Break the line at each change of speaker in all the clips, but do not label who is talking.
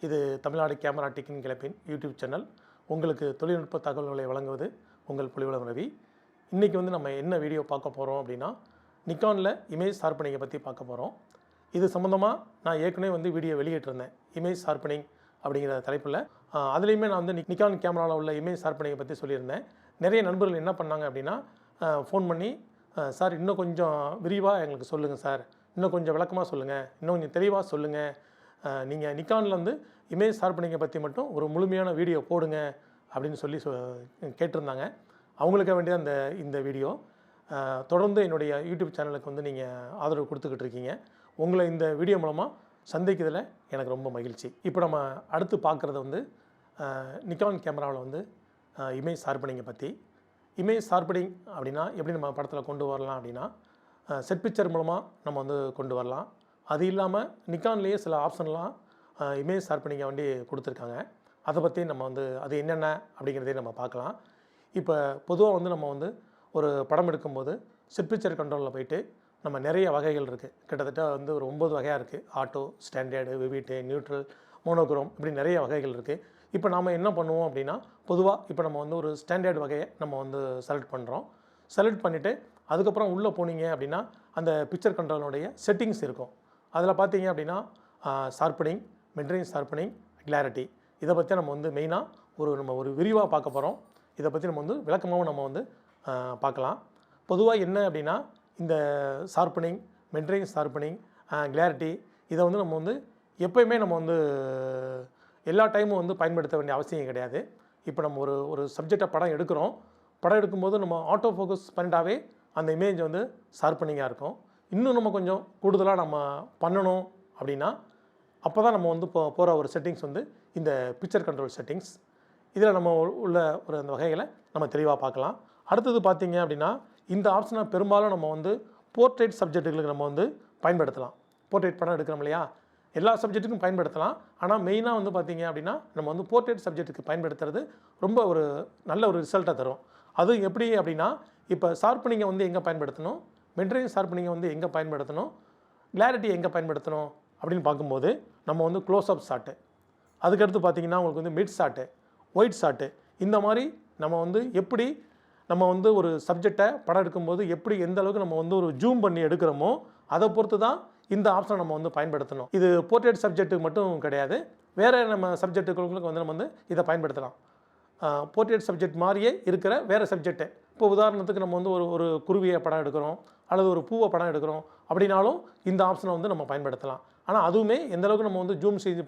இது தமிழ்நாடு கேமரா டெக்கின் கிளப்பின் யூடியூப் சேனல். உங்களுக்கு தொழில்நுட்ப தகவல்களை வழங்குவது உங்கள் புலிவளம் ரவி இன்றைக்கி வந்து நம்ம என்ன வீடியோ பார்க்க போகிறோம் அப்படின்னா நிக்கானில் இமேஜ் ஷார்ப்பனிங்கை பற்றி பார்க்க போகிறோம் இது சம்மந்தமாக நான் ஏற்கனவே வந்து வீடியோ வெளியிட்டிருந்தேன் இமேஜ் ஷார்ப்பனிங் அப்படிங்கிற தலைப்பில். அதுலேயுமே நான் வந்து நிக்- நிக்கான் கேமராவில் உள்ள இமேஜ் ஷார்ப்பனிங்கை பற்றி சொல்லியிருந்தேன். நிறைய நண்பர்கள் என்ன பண்ணாங்க அப்படின்னா ஃபோன் பண்ணி சார் இன்னும் கொஞ்சம் விரிவாக எங்களுக்கு சொல்லுங்கள் சார். இன்னும் கொஞ்சம் விளக்கமாக சொல்லுங்கள் இன்னும் கொஞ்சம் தெளிவாக சொல்லுங்கள் நீங்கள் நிக்கானில் வந்து இமேஜ் ஷார்ப்பனிங்கை பற்றி மட்டும் ஒரு முழுமையான வீடியோ போடுங்க அப்படின்னு சொல்லி சொ கேட்டிருந்தாங்க. அவங்களுக்கு வேண்டிய அந்த இந்த வீடியோ. தொடர்ந்து என்னுடைய யூடியூப் சேனலுக்கு வந்து நீங்கள் ஆதரவு கொடுத்துக்கிட்டு இருக்கீங்க. உங்களை இந்த வீடியோ மூலமாக சந்திக்கிறதுல எனக்கு ரொம்ப மகிழ்ச்சி. இப்போ நம்ம அடுத்து பார்க்குறது வந்து நிக்கான் கேமராவில் வந்து இமேஜ் ஷார்ப்பனிங்கை பற்றி இமேஜ் ஷார்ப்பனிங் அப்படின்னா எப்படி நம்ம படத்தில் கொண்டு வரலாம் அப்படின்னா செட் பிக்சர் மூலமாக நம்ம வந்து கொண்டு வரலாம். அது இல்லாமல் நிக்கான்லேயே சில ஆப்ஷன்லாம் இமேஜ் ஷார்ப்பனிங்கை வண்டி கொடுத்துருக்காங்க. அதை பற்றி நம்ம வந்து அது என்னென்ன அப்படிங்கிறதையும் நம்ம பார்க்கலாம். இப்போ பொதுவாக வந்து நம்ம வந்து ஒரு படம் எடுக்கும்போது செட் பிக்சர் கண்ட்ரோலில் போயிட்டு நம்ம நிறைய வகைகள் இருக்குது கிட்டத்தட்ட வந்து ஒரு ஒம்பது வகையாக இருக்குது auto standard vivid neutral monochrome இப்படி நிறைய வகைகள் இருக்குது இப்போ நாம் என்ன பண்ணுவோம் அப்படின்னா பொதுவாக இப்போ நம்ம வந்து ஒரு ஸ்டாண்டர்ட் வகையை நம்ம வந்து செலக்ட் பண்ணுறோம் செலக்ட் பண்ணிவிட்டு அதுக்கப்புறம் உள்ளே போனீங்க அப்படின்னா அந்த பிக்சர் கண்ட்ரோலுடைய செட்டிங்ஸ் இருக்கும். அதில் பார்த்தீங்க அப்படின்னா ஷார்ப்பனிங் மிட்ரேஞ்ச் ஷார்ப்பனிங் கிளாரிட்டி இதை பற்றி நம்ம வந்து மெயினாக ஒரு நம்ம ஒரு விரிவாக பார்க்க போகிறோம் இதை பற்றி நம்ம வந்து விளக்கமாகவும் நம்ம வந்து பார்க்கலாம். பொதுவாக என்ன அப்படின்னா இந்த ஷார்ப்பனிங் மிட்ரேஞ்ச் ஷார்ப்பனிங் கிளாரிட்டி இதை வந்து நம்ம வந்து எப்பயுமே நம்ம வந்து எல்லா டைமும் வந்து பயன்படுத்த வேண்டிய அவசியம் கிடையாது. இப்போ நம்ம ஒரு ஒரு சப்ஜெக்டை படம் எடுக்கிறோம். படம் எடுக்கும்போது நம்ம ஆட்டோ ஃபோக்கஸ் பண்ணிட்டாவே அந்த இமேஜ் வந்து ஷார்ப்பனிங்காக இருக்கும். இன்னும் நம்ம கொஞ்சம் கூடுதலாக நம்ம பண்ணணும் அப்படின்னா அப்போ தான் நம்ம வந்து போ போகிற ஒரு செட்டிங்ஸ் வந்து இந்த பிக்சர் கண்ட்ரோல் செட்டிங்ஸ் இதில் நம்ம உள்ள ஒரு அந்த வகைகளை நம்ம தெளிவாக பார்க்கலாம். அடுத்தது பார்த்திங்க அப்படின்னா இந்த ஆப்ஷனை பெரும்பாலும் நம்ம வந்து போர்ட்ரேட் சப்ஜெக்ட்டுகளுக்கு நம்ம வந்து பயன்படுத்தலாம். போர்ட்ரேட் படம் எடுக்கிறோம் இல்லையா? எல்லா சப்ஜெக்ட்டுக்கும் பயன்படுத்தலாம். ஆனால் மெயினாக வந்து பார்த்திங்க அப்படின்னா நம்ம வந்து போர்ட்ரேட் சப்ஜெக்ட்டுக்கு பயன்படுத்துறது ரொம்ப ஒரு நல்ல ஒரு ரிசல்ட்டை தரும். அது எப்படி அப்படின்னா இப்போ ஷார்ப்பனிங்கை வந்து எங்கே பயன்படுத்தணும்? மெட்ரேஞ்ச் ஷார்ப்பனிங்கை வந்து எங்கே பயன்படுத்தணும்? கிளாரிட்டி எங்கே பயன்படுத்தணும்? அப்படின்னு பார்க்கும்போது நம்ம வந்து க்ளோஸ்அப் ஷாட்டு அதுக்கடுத்து பார்த்தீங்கன்னா உங்களுக்கு வந்து மிட் ஷாட்டு ஒயிட் ஷாட்டு இந்த மாதிரி நம்ம வந்து எப்படி நம்ம வந்து ஒரு சப்ஜெக்டை படம் எடுக்கும்போது எப்படி எந்த அளவுக்கு நம்ம வந்து ஒரு ஜூம் பண்ணி எடுக்கிறோமோ அதை பொறுத்து தான் இந்த ஆப்ஷனை நம்ம வந்து பயன்படுத்தணும். இது போர்ட்ரேட் சப்ஜெக்ட்டுக்கு மட்டும் கிடையாது. வேறு நம்ம சப்ஜெக்ட்டுகளுக்கு வந்து நம்ம வந்து இதை பயன்படுத்தலாம். போர்ட்ரேட் சப்ஜெக்ட் மாதிரியே இருக்கிற வேறு சப்ஜெக்ட்டு இப்போ உதாரணத்துக்கு நம்ம வந்து ஒரு ஒரு குருவியை படம் எடுக்கிறோம் அல்லது ஒரு பூவை படம் எடுக்கிறோம் அப்படின்னாலும் இந்த ஆப்ஷனை வந்து நம்ம பயன்படுத்தலாம். ஆனால் அதுவுமே எந்தளவுக்கு நம்ம வந்து ஜூம் செய்து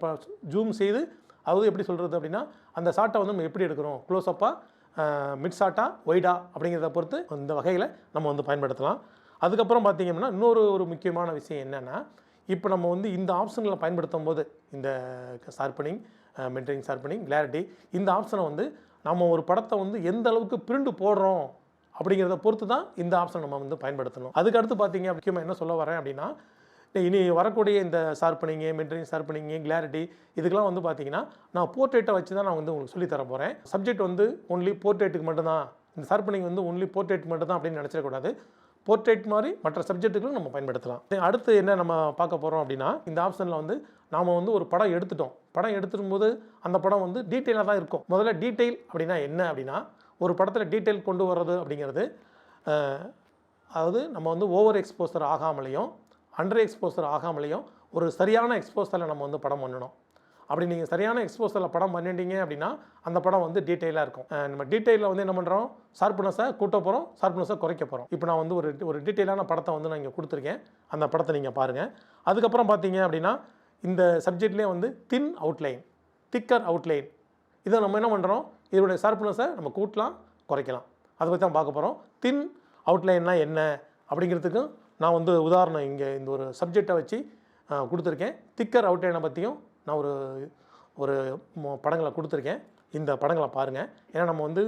ஜூம் செய்து அதாவது எப்படி சொல்கிறது அப்படின்னா அந்த ஷாட்டை வந்து நம்ம எப்படி எடுக்கிறோம்? க்ளோஸ்அப்பாக மிட் ஷாட்டா ஒய்டா அப்படிங்கிறத பொறுத்து இந்த வகையில் நம்ம வந்து பயன்படுத்தலாம். அதுக்கப்புறம் பார்த்தீங்கன்னா இன்னொரு ஒரு முக்கியமான விஷயம் என்னென்னா இப்போ நம்ம வந்து இந்த ஆப்ஷன்களை பயன்படுத்தும் போது இந்த ஷார்ப்பனிங் மென்டரிங் ஷார்ப்பனிங் கிளாரிட்டி இந்த ஆப்ஷனை வந்து நம்ம ஒரு படத்தை வந்து எந்த அளவுக்கு பிரிண்ட் போடுறோம் அப்படிங்கிறத பொறுத்து தான் இந்த ஆப்ஷன் நம்ம வந்து பயன்படுத்தணும். அதுக்கடுத்து பார்த்தீங்க முக்கியமாக என்ன சொல்ல வரேன் அப்படின்னா இனி வரக்கூடிய இந்த ஷார்ப்பனிங்கு மென்டரிங் ஷார்ப்பனிங்கு கிளாரிட்டி இதுக்கெல்லாம் வந்து பார்த்தீங்கன்னா நான் போர்ட்ரேட்டை வச்சு தான் நான் வந்து உங்களுக்கு சொல்லித்தர போகிறேன் சப்ஜெக்ட் வந்து ஒன்லி போர்ட்ரேட்டுக்கு மட்டும்தான். இந்த ஷார்ப்பனிங் வந்து ஒன்லி போர்ட்ரேட் மட்டும்தான் அப்படின்னு நினச்சிடக்கூடாது போர்ட்ரேட் மாதிரி மற்ற சப்ஜெக்ட்டுகளும் நம்ம பயன்படுத்தலாம். அடுத்து என்ன நம்ம பார்க்க போகிறோம் அப்படின்னா இந்த ஆப்ஷனில் வந்து நாம் வந்து ஒரு படம் எடுத்துட்டோம். படம் எடுத்துடும் போது அந்த படம் வந்து டீட்டெயிலாக தான் இருக்கும். முதல்ல டீட்டெயில் அப்படின்னா என்ன அப்படின்னா ஒரு படத்தில் டீட்டெயில் கொண்டு வர்றது அப்படிங்கிறது அதாவது நம்ம வந்து ஓவர் எக்ஸ்போசர் ஆகாமலையும் அண்டர் எக்ஸ்போசர் ஆகாமலேயும் ஒரு சரியான எக்ஸ்போசரில் நம்ம வந்து படம் பண்ணணும். அப்படி நீங்கள் சரியான எக்ஸ்போசரில் படம் பண்ணிட்டீங்க அப்படின்னா அந்த படம் வந்து டீட்டெயிலாக இருக்கும். நம்ம டீட்டெயிலில் வந்து என்ன பண்ணுறோம் ஷார்ப்னஸை கூட்ட போகிறோம் ஷார்ப்னஸை குறைக்க போகிறோம் இப்போ நான் வந்து ஒரு ஒரு டீட்டெயிலான படத்தை வந்து நான் இங்கே கொடுத்துருக்கேன். அந்த படத்தை நீங்கள் பாருங்கள் அதுக்கப்புறம் பார்த்தீங்க அப்படின்னா இந்த சப்ஜெக்ட்லேயே வந்து தின் அவுட்லைன் திக்கர் அவுட்லைன் இதை நம்ம என்ன பண்ணுறோம் இதோடைய ஷார்ப்னஸை நம்ம கூட்டலாம் குறைக்கலாம். அதை பற்றி தான் பார்க்க போகிறோம் தின் அவுட்லைன்னா என்ன? அப்படிங்கிறதுக்கும் நான் வந்து உதாரணம் இங்கே இந்த ஒரு சப்ஜெக்டை வச்சு கொடுத்துருக்கேன். திக்கர் அவுட்லைனை பற்றியும் நான் ஒரு ஒரு படங்களை கொடுத்துருக்கேன். இந்த படங்களை பாருங்கள் ஏன்னா நம்ம வந்து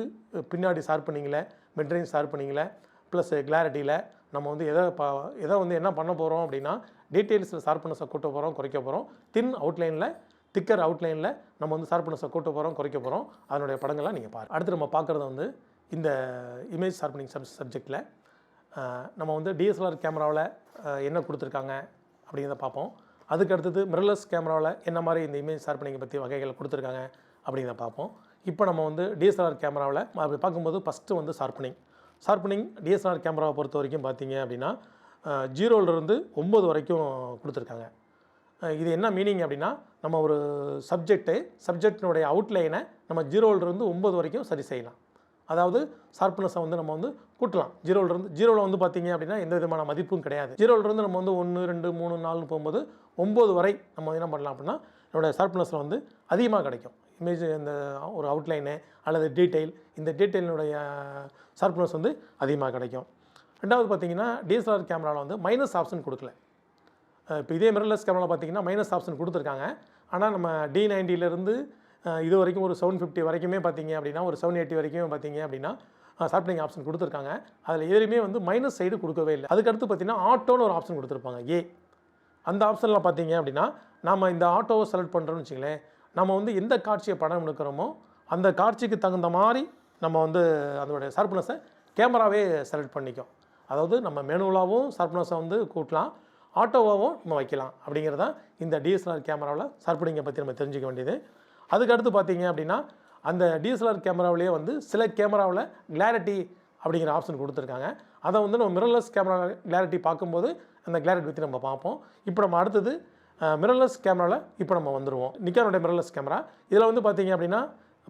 பின்னாடி ஷார்ப்பனிங்கில் மெட்ரேஞ்ச் ஷார்ப்பனிங்கில் ப்ளஸ் கிளாரிட்டியில் நம்ம வந்து எதை பா எதை வந்து என்ன பண்ண போகிறோம் அப்படின்னா டீட்டெயில்ஸில் ஷார்ப்னஸை கூட்ட போகிறோம் குறைக்க போகிறோம் தின் அவுட்லைனில் திக்கர் அவுட்லைனில் நம்ம வந்து ஷார்ப்னஸை கூட்ட போகிறோம் குறைக்க போகிறோம் அதனுடைய படங்களை நீங்கள் பாரு அடுத்து நம்ம பார்க்குறது வந்து இந்த இமேஜ் ஷார்ப்பனிங் சப் சப்ஜெக்டில் நம்ம வந்து டிஎஸ்எல்ஆர் கேமராவில் என்ன கொடுத்துருக்காங்க அப்படிங்கிறத பார்ப்போம். அதுக்கு அடுத்தது மிரர்லெஸ் கேமராவில் என்ன மாதிரி இந்த இமேஜ் ஷார்ப்பனிங்கை பற்றி வகைகள் கொடுத்துருக்காங்க அப்படிங்கிறத பார்ப்போம். இப்போ நம்ம வந்து டிஎஸ்எல்ஆர் கேமராவில் அப்படி பார்க்கும்போது ஃபஸ்ட்டு வந்து ஷார்ப்பனிங் ஷார்ப்பனிங் டிஎஸ்எல்ஆர் கேமராவை பொறுத்த வரைக்கும் பார்த்தீங்க அப்படின்னா ஜீரோலேருந்து ஒம்பது வரைக்கும் கொடுத்துருக்காங்க. இது என்ன மீனிங் அப்படின்னா நம்ம ஒரு சப்ஜெக்ட்டு சப்ஜெக்டினுடைய அவுட்லைனை நம்ம ஜீரோலேருந்து ஒம்பது வரைக்கும் சரி செய்யலாம். அதாவது ஷார்ப்னஸை வந்து நம்ம வந்து கூட்டலாம். ஜீரோலேருந்து ஜீரோவில் வந்து பார்த்தீங்க அப்படின்னா எந்த விதமான மதிப்பும் கிடையாது. ஜீரோவிலேருந்து நம்ம வந்து ஒன்று ரெண்டு மூணு நாலுன்னு போகும்போது ஒம்பது வரை நம்ம என்ன பண்ணலாம் அப்படின்னா என்னோட ஷார்ப்னஸில் வந்து அதிகமாக கிடைக்கும். இமேஜ் இந்த ஒரு அவுட்லைனு அல்லது டீட்டெயில் இந்த டீட்டெயிலினுடைய ஷார்ப்னஸ் வந்து அதிகமாக கிடைக்கும். ரெண்டாவது பார்த்தீங்கன்னா டிஎஸ்எல்ஆர் கேமராவில் வந்து மைனஸ் ஆப்ஷன் கொடுக்கல. இப்போ இதே மிரர்லெஸ் கேமராவில் பார்த்தீங்கன்னா மைனஸ் ஆப்ஷன் கொடுத்துருக்காங்க. ஆனால் நம்ம டி நைன்ட்டிலேருந்து இது வரைக்கும் ஒரு செவன் ஃபிஃப்டி வரைக்குமே பார்த்தீங்க அப்படின்னா ஒரு செவன் எயிட்டி வரைக்கும் பார்த்தீங்க அப்படின்னா ஷார்ப்னிங் ஆப்ஷன் கொடுத்துருக்காங்க. அதில் எதுலையுமே வந்து மைனஸ் சைடு கொடுக்கவே இல்லை. அதுக்கடுத்து பார்த்தீங்கன்னா ஆட்டோன்னு ஒரு ஆப்ஷன் கொடுத்துருப்பாங்க ஏ அந்த ஆப்ஷனில் பார்த்தீங்க அப்படின்னா நம்ம இந்த ஆட்டோவை செலக்ட் பண்ணுறோம்னு வச்சுங்களேன் நம்ம வந்து எந்த காட்சியை படம் எடுக்கிறோமோ அந்த காட்சிக்கு தகுந்த மாதிரி நம்ம வந்து அதோடைய ஷார்ப்னஸை கேமராவே செலக்ட் பண்ணிக்கும். அதாவது நம்ம மேனுவலாகவும் ஷார்ப்னஸை வந்து கூட்டலாம் ஆட்டோவாகவும் நம்ம வைக்கலாம் அப்படிங்கிறதான் இந்த டிஎஸ்எல்ஆர் கேமராவில் ஷார்ப்பனிங்கை பற்றி நம்ம தெரிஞ்சுக்க வேண்டியது. அதுக்கடுத்து பார்த்தீங்க அப்படின்னா அந்த டிஎஸ்எல்ஆர் கேமராவிலேயே வந்து சில கேமராவில் கிளாரிட்டி அப்படிங்கிற ஆப்ஷன் கொடுத்துருக்காங்க. அதை வந்து நம்ம மிரர்லெஸ் கேமரா கிளாரிட்டி பார்க்கும்போது அந்த கிளாரிட்டி பற்றி நம்ம பார்ப்போம். இப்போ நம்ம அடுத்தது மிரர்லெஸ் கேமராவில் இப்போ நம்ம வந்துடுவோம் நிக்கானுடைய மிரர்லெஸ் கேமரா இதில் வந்து பார்த்தீங்க அப்படின்னா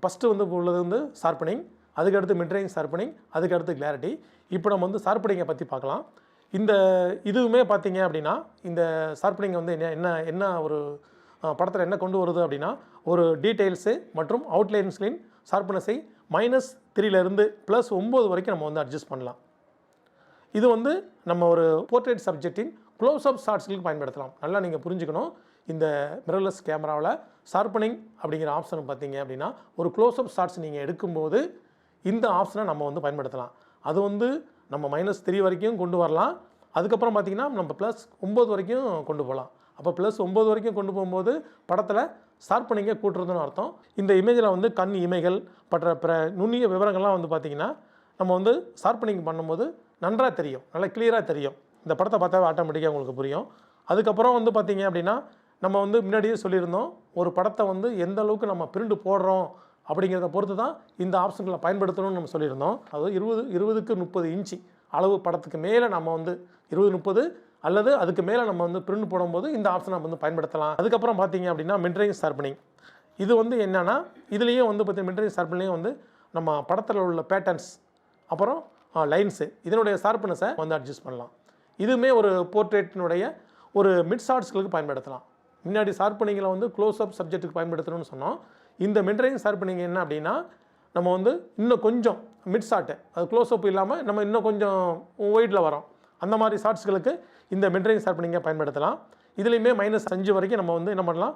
ஃபஸ்ட்டு வந்து உள்ளது வந்து ஷார்ப்பனிங் அதுக்கடுத்து மிட்ரேஞ்ச் ஷார்ப்பனிங் அதுக்கடுத்து கிளாரிட்டி இப்போ நம்ம வந்து ஷார்ப்பனிங்கை பற்றி பார்க்கலாம். இந்த இதுவுமே பார்த்தீங்க அப்படின்னா இந்த ஷார்ப்பனிங் வந்து என்ன என்ன என்ன ஒரு படத்தில் என்ன கொண்டு வருது அப்படின்னா ஒரு டீட்டெயில்ஸு மற்றும் அவுட்லைன்ஸ்களின் ஷார்ப்னஸை மைனஸ் த்ரீலேருந்து ப்ளஸ் ஒம்பது வரைக்கும் நம்ம வந்து அட்ஜஸ்ட் பண்ணலாம். இது வந்து நம்ம ஒரு போர்ட்ரேட் சப்ஜெக்டின் க்ளோஸ் அப் பயன்படுத்தலாம். நல்லா நீங்கள் புரிஞ்சுக்கணும். இந்த மிரர்லெஸ் கேமராவில் ஷார்ப்பனிங் அப்படிங்கிற ஆப்ஷன் பார்த்தீங்க அப்படின்னா ஒரு க்ளோஸ் அப் நீங்கள் எடுக்கும்போது இந்த ஆப்ஷனை நம்ம வந்து பயன்படுத்தலாம். அது வந்து நம்ம மைனஸ் த்ரீ வரைக்கும் கொண்டு வரலாம். அதுக்கப்புறம் பார்த்தீங்கன்னா நம்ம ப்ளஸ் ஒம்பது வரைக்கும் கொண்டு போகலாம். அப்போ ப்ளஸ் ஒம்பது வரைக்கும் கொண்டு போகும்போது படத்தில் ஷார்ப்பனிங்கை கூட்டுறதுன்னு அர்த்தம். இந்த இமேஜில் வந்து கண் இமைகள் பற்ற பிற நுண்ணிய விவரங்கள்லாம் வந்து பார்த்திங்கன்னா நம்ம வந்து ஷார்ப்பனிங் பண்ணும்போது நன்றாக தெரியும். நல்லா கிளியராக தெரியும். இந்த படத்தை பார்த்தாவே ஆட்டோமேட்டிக்காக உங்களுக்கு புரியும். அதுக்கப்புறம் வந்து பார்த்திங்க அப்படின்னா நம்ம வந்து முன்னாடியே சொல்லியிருந்தோம் ஒரு படத்தை வந்து எந்த அளவுக்கு நம்ம பிரிண்ட் போடுறோம் அப்படிங்கிறத பொறுத்து தான் இந்த ஆப்ஷன்களை பயன்படுத்தணும்னு நம்ம சொல்லியிருந்தோம். அதாவது இருபது இருபதுக்கு முப்பது இன்ச்சு அளவு படத்துக்கு மேலே நம்ம வந்து இருபது முப்பது அல்லது அதுக்கு மேலே நம்ம வந்து பிரிண்ட் போடும்போது இந்த ஆப்ஷனை நம்ம வந்து பயன்படுத்தலாம். அதுக்கப்புறம் பார்த்தீங்க அப்படின்னா மிட்ரேஞ்ச் ஷார்ப்பனிங் இது வந்து என்னென்னா இதுலேயே வந்து பார்த்தீங்கன்னா மிட்ரேஞ்ச் ஷார்ப்பனிலையும் வந்து நம்ம படத்தில் உள்ள பேட்டர்ன்ஸ் அப்புறம் லைன்ஸு இதனுடைய ஷார்ப்னஸை வந்து அட்ஜஸ்ட் பண்ணலாம். இதுவுமே ஒரு போர்ட்ரேட்டினுடைய ஒரு மிட் ஷார்ட்ஸ்களுக்கு பயன்படுத்தலாம். முன்னாடி ஷார்ப்பனிங்கில் வந்து க்ளோஸ் அப் சப்ஜெக்ட்டுக்கு பயன்படுத்தணும்னு சொன்னோம். இந்த மிட்ரேஞ்ச் ஷார்ப்பனிங் என்ன அப்படின்னா நம்ம வந்து இன்னும் கொஞ்சம் மிட் ஷார்ட்டு அது க்ளோஸ் அப் இல்லாமல் நம்ம இன்னும் கொஞ்சம் ஒயிட்டில் வரோம். அந்த மாதிரி ஷார்ட்ஸ்களுக்கு இந்த மிட்ரேஞ்ச் ஷார்ப்பனிங்கை பயன்படுத்தலாம். இதுலேயுமே மைனஸ் அஞ்சு வரைக்கும் நம்ம வந்து என்ன பண்ணலாம்?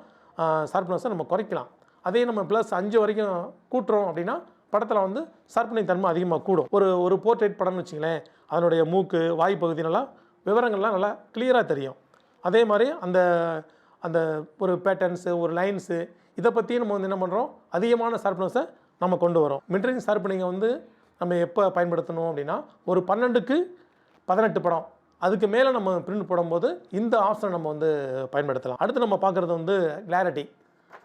ஷார்ப்னஸை நம்ம குறைக்கலாம். அதே நம்ம ப்ளஸ் அஞ்சு வரைக்கும் கூட்டுறோம் அப்படின்னா படத்தில் வந்து ஷார்ப்பனிங் தன்மை அதிகமாக கூடும். ஒரு ஒரு போர்ட்ரேட் படம்னு வச்சிங்களேன் அதனுடைய மூக்கு வாய் பகுதி நல்லா விவரங்கள்லாம் நல்லா கிளியராக தெரியும். அதே மாதிரி அந்த அந்த ஒரு பேட்டர்ன்ஸு ஒரு லைன்ஸு இதை பற்றியும் நம்ம வந்து என்ன பண்ணுறோம் அதிகமான ஷார்ப்னஸை நம்ம கொண்டு வரோம் மிட்ரேஞ்ச் ஷார்ப்பனிங்கை வந்து நம்ம எப்போ பயன்படுத்தணும் அப்படின்னா ஒரு பன்னெண்டுக்கு பதினெட்டு படம். அதுக்கு மேலே நம்ம பிரிண்ட் போடும்போது இந்த ஆப்ஷனை நம்ம வந்து பயன்படுத்தலாம். அடுத்து நம்ம பார்க்குறது வந்து கிளாரிட்டி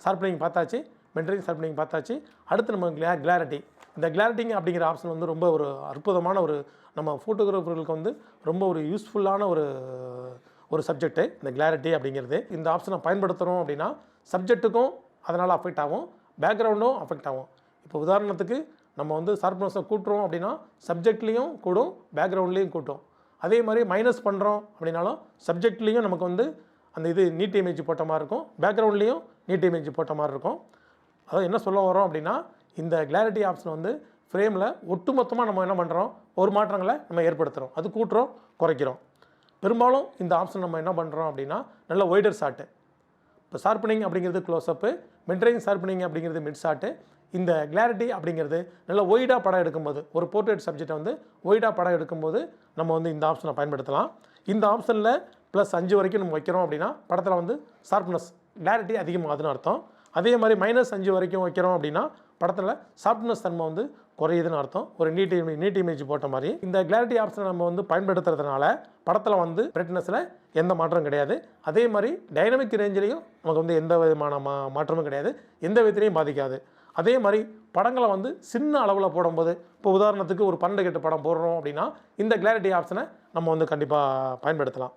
ஷார்ப்பனிங் பார்த்தாச்சு. மெட்ரிக் ஷார்ப்பனிங் பார்த்தாச்சு. அடுத்து நம்ம கிளா கிளாரிட்டி இந்த கிளாரிட்டிங் அப்படிங்கிற ஆப்ஷன் வந்து ரொம்ப ஒரு அற்புதமான ஒரு நம்ம ஃபோட்டோகிராஃபர்களுக்கு வந்து ரொம்ப ஒரு யூஸ்ஃபுல்லான ஒரு ஒரு சப்ஜெக்ட்டு இந்த கிளாரிட்டி அப்படிங்கிறது. இந்த ஆப்ஷனை பயன்படுத்துகிறோம் அப்படின்னா சப்ஜெக்ட்டுக்கும் அதனால் அஃபெக்ட் ஆகும். பேக்ரவுண்டும் அஃபெக்ட் ஆகும். இப்போ உதாரணத்துக்கு நம்ம வந்து ஷார்ப்னஸை கூட்டுறோம் அப்படின்னா சப்ஜெக்ட்லேயும் கூடும் பேக்ரவுண்ட்லேயும் கூட்டும். அதே மாதிரி மைனஸ் பண்ணுறோம் அப்படின்னாலும் சப்ஜெக்ட்லேயும் நமக்கு வந்து அந்த இது நீட் இமேஜ் போட்ட மாதிரி இருக்கும். பேக்ரவுண்ட்லேயும் நீட் இமேஜ் போட்ட மாதிரி இருக்கும். அதாவது என்ன சொல்ல வரோம் அப்படின்னா இந்த கிளாரிட்டி ஆப்ஷன் வந்து ஃப்ரேமில் ஒட்டுமொத்தமாக நம்ம என்ன பண்ணுறோம் ஒரு மாற்றங்களை நம்ம ஏற்படுத்துகிறோம் அது கூட்டுறோம் குறைக்கிறோம். பெரும்பாலும் இந்த ஆப்ஷன் நம்ம என்ன பண்ணுறோம் அப்படின்னா நல்ல ஒய்டர் ஷாட்டு இப்போ ஷார்ப்பனிங் அப்படிங்கிறது க்ளோஸ்அப்பு மிட்ரேஞ்ச் ஷார்ப்பனிங் அப்படிங்கிறது மிட் ஷாட்டு இந்த கிளாரிட்டி அப்படிங்கிறது நல்ல ஒய்டாக படம் எடுக்கும்போது ஒரு போர்ட்ரேட் சப்ஜெக்டை வந்து ஒய்டாக படம் எடுக்கும்போது நம்ம வந்து இந்த ஆப்ஷனை பயன்படுத்தலாம். இந்த ஆப்ஷனில் ப்ளஸ் அஞ்சு வரைக்கும் நம்ம வைக்கிறோம் அப்படின்னா படத்தில் வந்து ஷார்ப்னஸ் கிளாரிட்டி அதிகமாகுதுன்னு அர்த்தம். அதே மாதிரி மைனஸ் அஞ்சு வரைக்கும் வைக்கிறோம் அப்படின்னா படத்தில் ஷார்ப்னஸ் தன்மை வந்து குறையுதுன்னு அர்த்தம். ஒரு நீட் நீட் இமேஜ் போட்ட மாதிரி. இந்த கிளாரிட்டி ஆப்ஷனை நம்ம வந்து பயன்படுத்துறதுனால படத்தில் வந்து பிரைட்னஸில் எந்த மாற்றம் கிடையாது. அதே மாதிரி டைனமிக் ரேஞ்சிலையும் நமக்கு வந்து எந்த விதமான மா மாற்றமும் கிடையாது. எந்த விதத்திலையும் பாதிக்காது. அதே மாதிரி படங்களை வந்து சின்ன அளவில் போடும்போது இப்போ உதாரணத்துக்கு ஒரு பன்னெண்டு கெட்டு படம் போடுறோம் அப்படின்னா இந்த கிளாரிட்டி ஆப்ஷனை நம்ம வந்து கண்டிப்பாக பயன்படுத்தலாம்.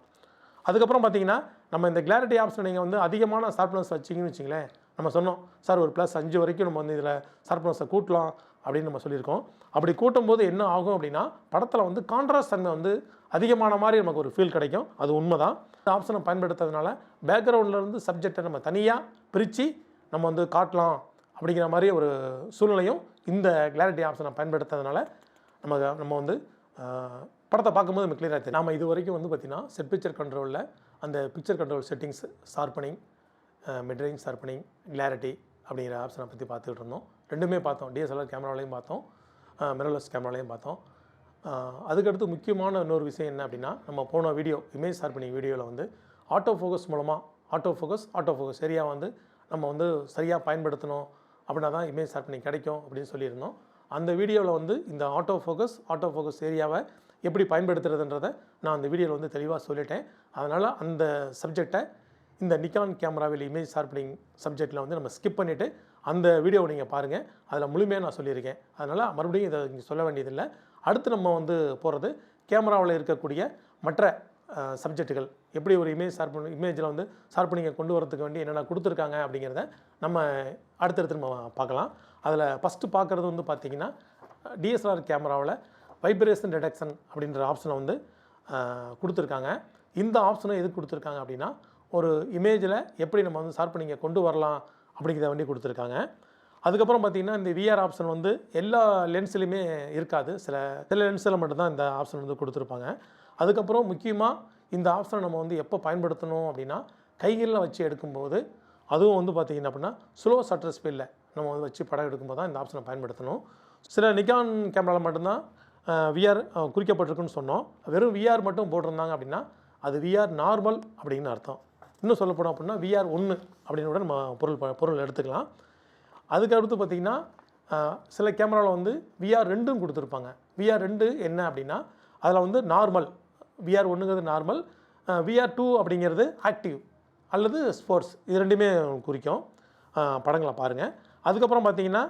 அதுக்கப்புறம் பார்த்தீங்கன்னா நம்ம இந்த கிளாரிட்டி ஆப்ஷன் நீங்கள் வந்து அதிகமான ஷார்ப்னஸ் வச்சிங்கன்னு வச்சிங்களேன் நம்ம சொன்னோம் சார் ஒரு ப்ளஸ் அஞ்சு வரைக்கும் நம்ம வந்து இதில் ஷார்ப்னஸை கூட்டலாம் அப்படின்னு நம்ம சொல்லியிருக்கோம். அப்படி கூட்டும்போது என்ன ஆகும் அப்படின்னா படத்தில் வந்து கான்ட்ராஸ்ட் தன்மை வந்து அதிகமான மாதிரி நமக்கு ஒரு ஃபீல் கிடைக்கும். அது உண்மை தான் இந்த ஆப்ஷனை பயன்படுத்துறதுனால பேக்ரவுண்ட்லேருந்து சப்ஜெக்டை நம்ம தனியாக பிரித்து நம்ம வந்து காட்டலாம் அப்படிங்கிற மாதிரி ஒரு சூழ்நிலையும் இந்த கிளாரிட்டி ஆப்ஷனை பயன்படுத்துறதுனால நம்ம நம்ம வந்து படத்தை பார்க்கும்போது நம்ம கிளியராக தெரியும். நாம் இது வரைக்கும் வந்து பார்த்திங்கன்னா செட் பிக்சர் கண்ட்ரோலில் அந்த picture control settings sharpening midrange sharpening clarity அப்படிங்கிற ஆப்ஷனை பற்றி பார்த்துக்கிட்டு இருந்தோம். ரெண்டுமே பார்த்தோம். டிஎஸ்எல்ஆர் கேமராவிலையும் பார்த்தோம். மிரர்லெஸ் கேமராலையும் பார்த்தோம். அதுக்கடுத்து முக்கியமான இன்னொரு விஷயம் என்ன அப்படின்னா நம்ம போன வீடியோ இமேஜ் ஷார்ப்பனிங் வீடியோவில் வந்து ஆட்டோ ஃபோக்கஸ் மூலமாக ஆட்டோ ஃபோக்கஸ் ஆட்டோ ஃபோக்கஸ் சரியாக வந்து நம்ம வந்து சரியாக பயன்படுத்தணும் அப்படின்னா தான் இமேஜ் ஷார்ப்பனிங் கிடைக்கும் அப்படின்னு சொல்லியிருந்தோம். அந்த வீடியோவில் வந்து இந்த ஆட்டோ ஃபோக்கஸ் ஆட்டோ ஃபோக்கஸ் ஏரியாவை எப்படி பயன்படுத்துறதுன்றதை நான் அந்த வீடியோவில் வந்து தெளிவாக சொல்லிட்டேன். அதனால் அந்த சப்ஜெக்டை இந்த நிக்கான் கேமராவில் இமேஜ் ஷார்ப்பனிங் சப்ஜெக்டில் வந்து நம்ம ஸ்கிப் பண்ணிவிட்டு அந்த வீடியோவை நீங்கள் பாருங்கள் அதில் முழுமையாக நான் சொல்லியிருக்கேன். அதனால் மறுபடியும் இதை இங்கே சொல்ல வேண்டியதில்லை. அடுத்து நம்ம வந்து போகிறது கேமராவில் இருக்கக்கூடிய மற்ற சப்ஜெக்ட்டுகள் எப்படி ஒரு இமேஜ் ஷார்ப் இமேஜில் வந்து ஷார்ப்பனிங்கை கொண்டு வரதுக்கு வேண்டி என்னென்ன கொடுத்துருக்காங்க அப்படிங்கிறத நம்ம அடுத்தடுத்து நம்ம பார்க்கலாம். அதில் ஃபஸ்ட்டு பார்க்குறது வந்து பார்த்திங்கன்னா டிஎஸ்எல்ஆர் கேமராவில் வைப்ரேஷன் டிடெக்ஷன் அப்படின்ற ஆப்ஷனை வந்து கொடுத்துருக்காங்க. இந்த ஆப்ஷனை எதுக்கு கொடுத்துருக்காங்க அப்படின்னா ஒரு இமேஜில் எப்படி நம்ம வந்து ஷார்ப்பனிங்கை கொண்டு வரலாம் அப்படிங்கிறத வண்டி கொடுத்துருக்காங்க. அதுக்கப்புறம் பார்த்திங்கன்னா இந்த விஆர் ஆப்ஷன் வந்து எல்லா லென்ஸ்லையுமே இருக்காது. சில சில லென்ஸில் மட்டும்தான் இந்த ஆப்ஷன் வந்து கொடுத்துருப்பாங்க. அதுக்கப்புறம் முக்கியமாக இந்த ஆப்ஷனை நம்ம வந்து எப்போ பயன்படுத்தணும் அப்படின்னா கைகளில் வச்சு எடுக்கும்போது அதுவும் வந்து பார்த்திங்கன்னா அப்படின்னா ஸ்லோ சட்டர் ஸ்பீடில் நம்ம வந்து வச்சு படம் எடுக்கும்போது தான் இந்த ஆப்ஷனை பயன்படுத்தணும். சில நிக்கான் கேமராவில் மட்டும்தான் விஆர் குறிக்கப்பட்டிருக்குன்னு சொன்னோம். வெறும் விஆர் மட்டும் போட்டிருந்தாங்க அப்படின்னா அது விஆர் நார்மல் அப்படின்னு அர்த்தம். இன்னும் சொல்லப்போனோம் அப்படின்னா விஆர் ஒன்று அப்படின்னு கூட நம்ம பொருள் ப- பொருள் எடுத்துக்கலாம். அதுக்கு அடுத்து பார்த்திங்கன்னா சில கேமராவில் வந்து விஆர் ரெண்டும் கொடுத்துருப்பாங்க. விஆர் ரெண்டு என்ன அப்படின்னா அதில் வந்து நார்மல் விஆர் ஒன்றுங்கிறது நார்மல் விஆர் டூ அப்படிங்கிறது ஆக்டிவ் அல்லது ஸ்போர்ட்ஸ் இது ரெண்டுமே குறிக்கும். படங்களை பாருங்கள் அதுக்கப்புறம் பார்த்தீங்கன்னா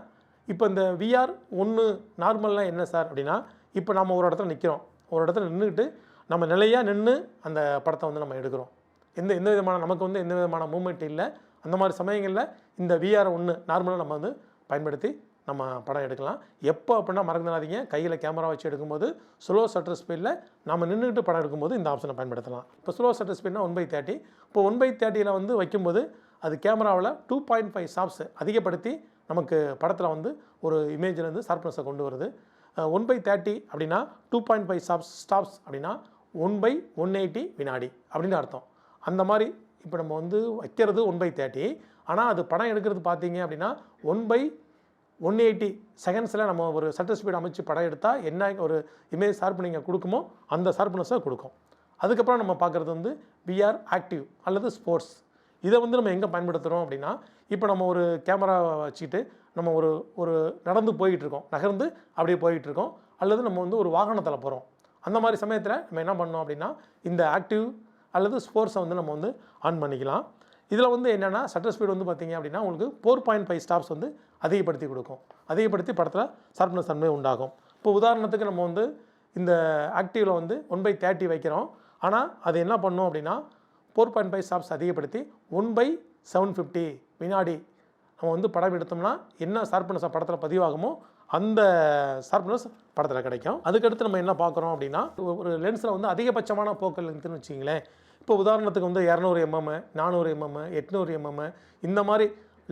இப்போ இந்த விஆர் ஒன்று நார்மல்லாம் என்ன சார் அப்படின்னா இப்போ நம்ம ஒரு இடத்துல நிற்கிறோம் ஒரு இடத்துல நின்றுக்கிட்டு நம்ம நிலையாக நின்று அந்த படத்தை வந்து நம்ம எடுக்கிறோம். எந்த எந்த விதமான நமக்கு வந்து எந்த விதமான மூமெண்ட் இல்லை. அந்த மாதிரி சமயங்களில் இந்த விஆர் ஒன்று நார்மலாக நம்ம வந்து பயன்படுத்தி நம்ம படம் எடுக்கலாம். எப்போ அப்படின்னா மறந்துடாதீங்க. கையில் கேமரா வச்சு எடுக்கும்போது ஸ்லோ சட்டர் ஸ்பீடில் நம்ம நின்றுட்டு படம் எடுக்கும்போது இந்த ஆப்ஷனை பயன்படுத்தலாம். இப்போ ஸ்லோ சட்டர் ஸ்பீட்னா ஒன் பை தேர்ட்டி இப்போ ஒன் பை தேர்ட்டியில் வந்து வைக்கும்போது அது கேமராவில் டூ பாயிண்ட் ஃபைவ் ஸ்டாப்ஸ் அதிகப்படுத்தி நமக்கு படத்தில் வந்து ஒரு இமேஜிலேருந்து ஷார்ப்னஸை கொண்டு வருது. ஒன் பை தேர்ட்டி அப்படின்னா two point five stops stops அப்படின்னா ஒன் பை ஒன் எயிட்டி வினாடி அப்படின்னு அர்த்தம். அந்த மாதிரி இப்போ நம்ம வந்து வைக்கிறது ஒன் பை தேர்ட்டி ஆனால் அது படம் எடுக்கிறது பார்த்தீங்க அப்படின்னா ஒன் பை ஒன் எயிட்டி செகண்ட்ஸில் நம்ம ஒரு சட்டர் ஸ்பீட் அமைச்சு படம் எடுத்தால் என்ன ஒரு இமேஜ் ஷார்ப்பனிங்கை கொடுக்குமோ அந்த ஷார்ப்னஸை கொடுக்கும். அதுக்கப்புறம் நம்ம பார்க்குறது வந்து விஆர் ஆக்டிவ் அல்லது ஸ்போர்ட்ஸ் இதை வந்து நம்ம எங்கே பயன்படுத்துகிறோம் அப்படின்னா இப்போ நம்ம ஒரு கேமரா வச்சுட்டு நம்ம ஒரு ஒரு நடந்து போயிட்டுருக்கோம். நகர்ந்து அப்படியே போயிட்டுருக்கோம். அல்லது நம்ம வந்து ஒரு வாகனத்தில் போகிறோம் அந்த மாதிரி சமயத்தில் நம்ம என்ன பண்ணோம் அப்படின்னா இந்த ஆக்டிவ் அல்லது ஸ்போர்ட்ஸை வந்து நம்ம வந்து ஆன் பண்ணிக்கலாம். இதில் வந்து என்னென்னா சட்டர் ஸ்பீடு வந்து பார்த்தீங்க அப்படின்னா உங்களுக்கு ஃபோர் பாயிண்ட் ஃபைவ் ஸ்டாப்ஸ் வந்து அதிகப்படுத்தி கொடுக்கும். அதிகப்படுத்தி படத்தில் ஷார்ப்னஸ் தன்மை உண்டாகும். இப்போ உதாரணத்துக்கு நம்ம வந்து இந்த ஆக்டிவில் வந்து ஒன் பை தேர்ட்டி வைக்கிறோம். ஆனால் அது என்ன பண்ணும் அப்படின்னா ஃபோர் பாயிண்ட் ஃபைவ் ஸ்டாப்ஸ் அதிகப்படுத்தி ஒன் பை செவன் ஃபிஃப்டி வினாடி நம்ம வந்து படம் எடுத்தோம்னா என்ன ஷார்ப்னஸ் படத்தில் பதிவாகுமோ அந்த ஷார்ப்னஸ் படத்தில் கிடைக்கும். அதுக்கடுத்து நம்ம என்ன பார்க்குறோம் அப்படின்னா ஒரு லென்ஸில் வந்து அதிகபட்சமான போக்கல் லென்த்துன்னு வச்சிங்களேன் இப்போ உதாரணத்துக்கு வந்து இரநூறு எம்எம் நானூறு எம்எம் எட்நூறு எம்எம் இந்த மாதிரி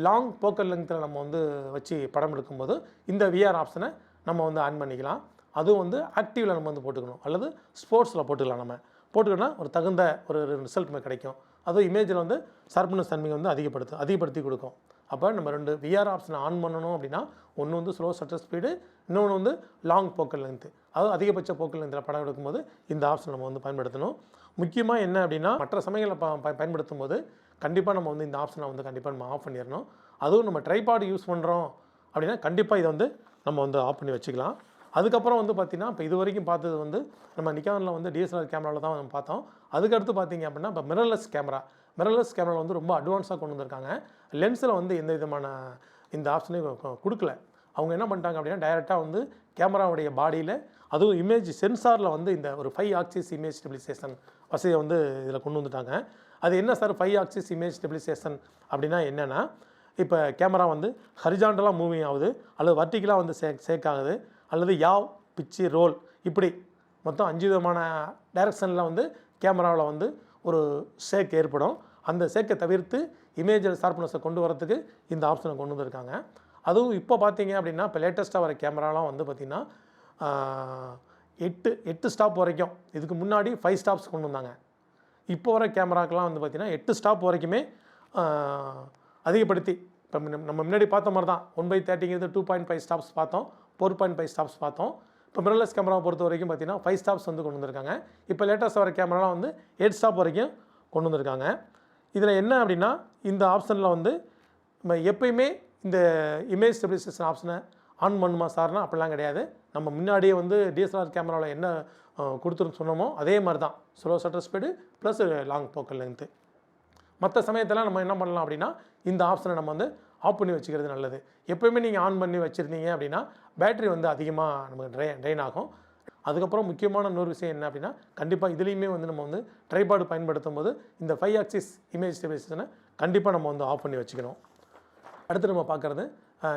லாங் போக்கல் லென்த்தில் நம்ம வந்து வச்சு படம் எடுக்கும்போது இந்த விஆர் ஆப்ஷனை நம்ம வந்து ஆன் பண்ணிக்கலாம். அதுவும் வந்து ஆக்டிவில் நம்ம வந்து போட்டுக்கணும். அல்லது ஸ்போர்ட்ஸில் போட்டுக்கலாம் நம்ம. போட்டுக்கிட்டோம்னா ஒரு தகுந்த ஒரு ரிசல்ட் கிடைக்கும். அதுவும் இமேஜில் வந்து ஷார்ப்னஸ் தன்மையை வந்து அதிகப்படுத்தும் அதிகப்படுத்தி கொடுக்கும். அப்போ நம்ம ரெண்டு விஆர் ஆப்ஷனை ஆன் பண்ணணும் அப்படின்னா ஒன்று வந்து ஸ்லோ சட்டர் ஸ்பீடு இன்னொன்று வந்து லாங் போக்கல் லென்த்து அதாவது அதிகபட்ச போக்கல் லென்த்தில் படம் எடுக்கும்போது இந்த ஆப்ஷன் நம்ம வந்து பயன்படுத்தணும். முக்கியமாக என்ன அப்படின்னா மற்ற சமயங்களை ப ப- பயன்படுத்தும் போது கண்டிப்பாக நம்ம வந்து இந்த ஆப்ஷனை வந்து கண்டிப்பாக நம்ம ஆஃப் பண்ணிடணும் அதுவும் நம்ம ட்ரைபாடு யூஸ் பண்ணுறோம் அப்படின்னா கண்டிப்பாக இதை வந்து நம்ம வந்து ஆஃப் பண்ணி வச்சுக்கலாம். அதுக்கப்புறம் வந்து பார்த்திங்கன்னா இப்போ இது வரைக்கும் பார்த்தது வந்து நம்ம நிக்கானில் வந்து டிஎஸ்எல்ஆர் கேமராவில் தான் நம்ம பார்த்தோம். அதுக்கடுத்து பார்த்தீங்க அப்படின்னா இப்போ மிரர்லெஸ் கேமரா மிரர்லெஸ் கேமரா வந்து ரொம்ப அட்வான்ஸாக கொண்டு வந்திருக்காங்க. லென்ஸில் வந்து எந்த விதமான இந்த ஆப்ஷனையும் கொடுக்கல. அவங்க என்ன பண்ணிட்டாங்க அப்படின்னா டைரெக்டாக வந்து கேமராவுடைய பாடியில் அதுவும் இமேஜ் சென்சாரில் வந்து இந்த ஒரு ஃபைவ் ஆக்சிஸ் இமேஜ் ஸ்டெபிலைசேஷன் வசதியை வந்து இதில் கொண்டு வந்துட்டாங்க. அது என்ன sir five axis image stabilisation அப்படின்னா என்னென்னா இப்போ கேமரா வந்து ஹரிஜாண்டலாக மூவிங் ஆகுது அல்லது வர்டிக்கலாக வந்து சே சேக் ஆகுது அல்லது யாவ் பிச்சு ரோல் இப்படி மொத்தம் அஞ்சு விதமான டைரக்ஷனில் வந்து கேமராவில் வந்து ஒரு ஷேக் ஏற்படும். அந்த ஷேக்கை தவிர்த்து இமேஜில் ஷார்ப்னஸை கொண்டு வரதுக்கு இந்த ஆப்ஷனை கொண்டு வந்திருக்காங்க. அதுவும் இப்போ பார்த்தீங்க அப்படின்னா இப்போ லேட்டஸ்ட்டாக வர கேமராலாம் வந்து பார்த்திங்கன்னா எட்டு எட்டு ஸ்டாப் வரைக்கும். இதுக்கு முன்னாடி ஃபைவ் ஸ்டாப்ஸ் கொண்டு வந்தாங்க. இப்போ வர கேமராக்கெலாம் வந்து பார்த்திங்கன்னா எட்டு ஸ்டாப் வரைக்குமே அதிகப்படுத்தி. இப்போ நம்ம முன்னாடி பார்த்த மாதிரி தான் ஒன் பை தேர்ட்டிங்கிறது டூ பாயிண்ட் ஃபைவ் ஸ்டாப்ஸ் பார்த்தோம். ஃபோர் பாயிண்ட் ஃபைவ் ஸ்டாப்ஸ் பார்த்தோம். இப்போ மிரர்லெஸ் கேமராவை பொறுத்த வரைக்கும் பார்த்தீங்கன்னா ஃபைவ் ஸ்டாப்ஸ் வந்து கொண்டு வந்திருக்காங்க. இப்போ லேட்டஸ்ட் வர கேமராலாம் வந்து எயிட் ஸ்டாப் வரைக்கும் கொண்டு வந்திருக்காங்க. இதில் என்ன அப்படின்னா இந்த ஆப்ஷனில் வந்து நம்ம எப்பயுமே இந்த இமேஜ் ஸ்டெபிலைசேஷன் ஆப்ஷனை ஆன் பண்ணுமா சார்னா அப்படிலாம் கிடையாது. நம்ம முன்னாடியே வந்து டிஎஸ்எல்ஆர் கேமராவில் என்ன கொடுத்துருன்னு சொன்னோமோ அதே மாதிரி தான் slow shutter speed plus long focal length மற்ற சமயத்தில் நம்ம என்ன பண்ணலாம் அப்படின்னா இந்த ஆப்ஷனை நம்ம வந்து ஆஃப் பண்ணி வச்சுக்கிறது நல்லது. எப்போயுமே நீங்கள் ஆன் பண்ணி வச்சுருந்தீங்க அப்படின்னா பேட்டரி வந்து அதிகமாக நமக்கு ட்ரை ட்ரெயின் ஆகும். அதுக்கப்புறம் முக்கியமான இன்னொரு விஷயம் என்ன அப்படின்னா கண்டிப்பாக இதுலேயுமே வந்து நம்ம வந்து ட்ரைபாடு பயன்படுத்தும் போது இந்த ஃபைவ் ஆக்சிஸ் இமேஜ் ஸ்டெபிலைசேஷனை கண்டிப்பாக நம்ம வந்து ஆஃப் பண்ணி வச்சுக்கணும். அடுத்து நம்ம பார்க்குறது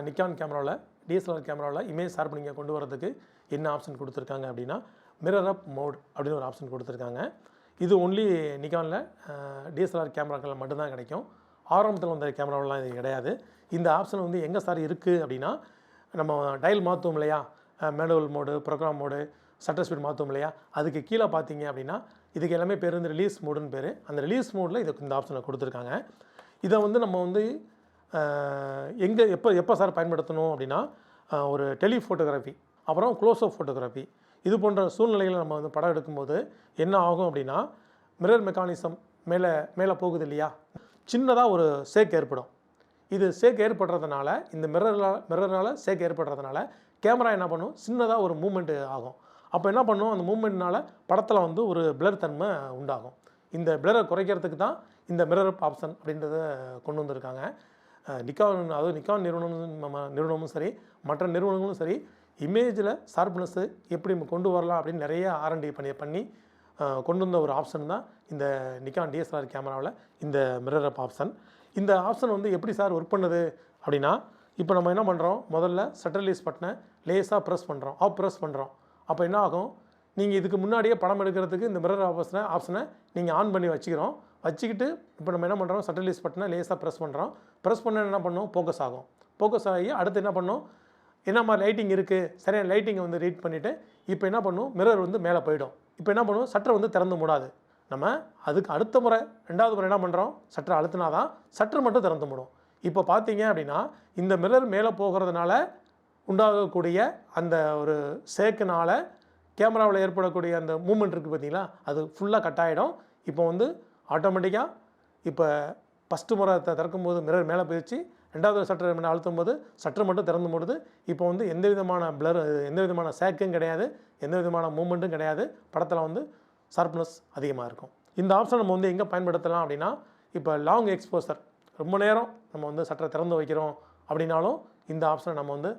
நிக்கான் கேமராவில் டிஎஸ்எல்ஆர் கேமராவில் இமேஜ் நீங்கள் கொண்டு வரதுக்கு என்ன ஆப்ஷன் கொடுத்துருக்காங்க அப்படின்னா மிரர் அப் மோட் அப்படின்னு ஒரு ஆப்ஷன் கொடுத்துருக்காங்க. இது ஒன்லி நிக்கானில் டிஎஸ்எல்ஆர் கேமராக்களில் மட்டும்தான் கிடைக்கும். ஆரம்பத்தில் வந்த கேமராவெலாம் இது கிடையாது. இந்த ஆப்ஷன் வந்து எங்கே சார் இருக்குது அப்படின்னா நம்ம டயல் மாற்றுவோம் இல்லையா? Manual mode program mode shutter speed மாற்றுவோம் இல்லையா? அதுக்கு கீழே பார்த்தீங்க அப்படின்னா இதுக்கு எல்லாமே பேர் வந்து ரிலீஸ் மோடுன்னு பேர். அந்த ரிலீஸ் மோடில் இதுக்கு இந்த ஆப்ஷனை கொடுத்துருக்காங்க. இதை வந்து நம்ம வந்து எங்கே எப்போ எப்போ சார் பயன்படுத்தணும் அப்படின்னா ஒரு டெலி ஃபோட்டோகிராஃபி அப்புறம் க்ளோஸ்அப் ஃபோட்டோகிராஃபி இது போன்ற சூழ்நிலைகளை நம்ம வந்து படம் எடுக்கும்போது என்ன ஆகும் அப்படின்னா மிரர் மெக்கானிசம் மேலே மேலே போகுது இல்லையா? சின்னதாக ஒரு சேக் ஏற்படும். இது சேக் ஏற்படுறதுனால இந்த மிரரால் மிரரால் சேக் ஏற்படுறதுனால கேமரா என்ன பண்ணும்? சின்னதாக ஒரு மூமெண்ட் ஆகும். அப்போ என்ன பண்ணும்? அந்த மூமெண்ட்னால படத்தில் வந்து ஒரு பிளர் தன்மை உண்டாகும். இந்த பிளரை குறைக்கிறதுக்கு தான் இந்த மிரர் ஆப்ஷன் அப்படின்றத கொண்டு வந்திருக்காங்க. நிக்கான் அதாவது நிக்கான் நிறுவனமும் நம்ம நிறுவனமும் சரி மற்ற நிறுவனங்களும் சரி இமேஜில் ஷார்ப்னஸ்ஸு எப்படி கொண்டு வரலாம் அப்படின்னு நிறைய ஆர்என்டி பண்ணி பண்ணி கொண்டு வந்த ஒரு ஆப்ஷன் தான் இந்த நிக்கான் டிஎஸ்எல்ஆர் கேமராவில் இந்த மிரர் அப் ஆப்ஷன் இந்த ஆப்ஷன் வந்து எப்படி சார் ஒர்க் பண்ணுது அப்படின்னா இப்போ நம்ம என்ன பண்ணுறோம் முதல்ல சட்டர் பட்டனை லேஸாக ப்ரெஸ் பண்ணுறோம் ஆஃப் ப்ரெஸ் பண்ணுறோம் அப்போ என்ன ஆகும்? நீங்கள் இதுக்கு முன்னாடியே படம் எடுக்கிறதுக்கு இந்த மிரர் ஆப்ஷனை ஆப்ஷனை நீங்கள் ஆன் பண்ணி வச்சுக்கிறோம். வச்சுக்கிட்டு இப்போ நம்ம என்ன பண்ணுறோம்? சட்டர் ரிலீஸ் பட்டனை லேஸாக ப்ரெஸ் பண்ணுறோம். ப்ரெஸ் பண்ண என்ன பண்ணும்? ஃபோக்கஸ் ஆகும். ஃபோக்கஸ் ஆகி அடுத்து என்ன பண்ணும்? என்ன மாதிரி லைட்டிங் இருக்குது சரியான லைட்டிங்கை வந்து ரீட் பண்ணிவிட்டு இப்போ என்ன பண்ணும்? மிரர் வந்து மேலே போயிடும். இப்போ என்ன பண்ணும்? சட்டர் வந்து திறந்து மூடாது. நம்ம அதுக்கு அடுத்த முறை ரெண்டாவது முறை என்ன பண்ணுறோம் சட்டரை அழுத்தினா தான் சட்டர் மட்டும் திறந்து மூடும். இப்போ பார்த்தீங்க அப்படின்னா இந்த மிரர் மேலே போகிறதுனால உண்டாகக்கூடிய அந்த ஒரு சேக்குனால் கேமராவில் ஏற்படக்கூடிய அந்த மூமெண்ட் இருக்குது பார்த்தீங்களா? அது ஃபுல்லாக கட் ஆகிடும் இப்போ வந்து ஆட்டோமேட்டிக்காக இப்போ ஃபஸ்ட்டு முறை திறக்கும் போது மிரர் மேலே போயிடுச்சு. ரெண்டாவது சட்டர் மேலே அழுத்தும் போது சட்டர் மட்டும் திறந்து மூடுது. இப்போ வந்து எந்த விதமான பிளர் எந்த விதமான சேக்கும் கிடையாது. எந்த விதமான மூமெண்ட்டும் கிடையாது. படத்தில் வந்து ஷார்ப்னஸ் அதிகமாக இருக்கும். இந்த ஆப்ஷன் நம்ம வந்து எங்கே பயன்படுத்தலாம் அப்படின்னா இப்போ லாங் எக்ஸ்போசர் ரொம்ப நேரம் நம்ம வந்து சட்டரை திறந்து வைக்கிறோம் அப்படின்னாலும் இந்த ஆப்ஷனை நம்ம வந்து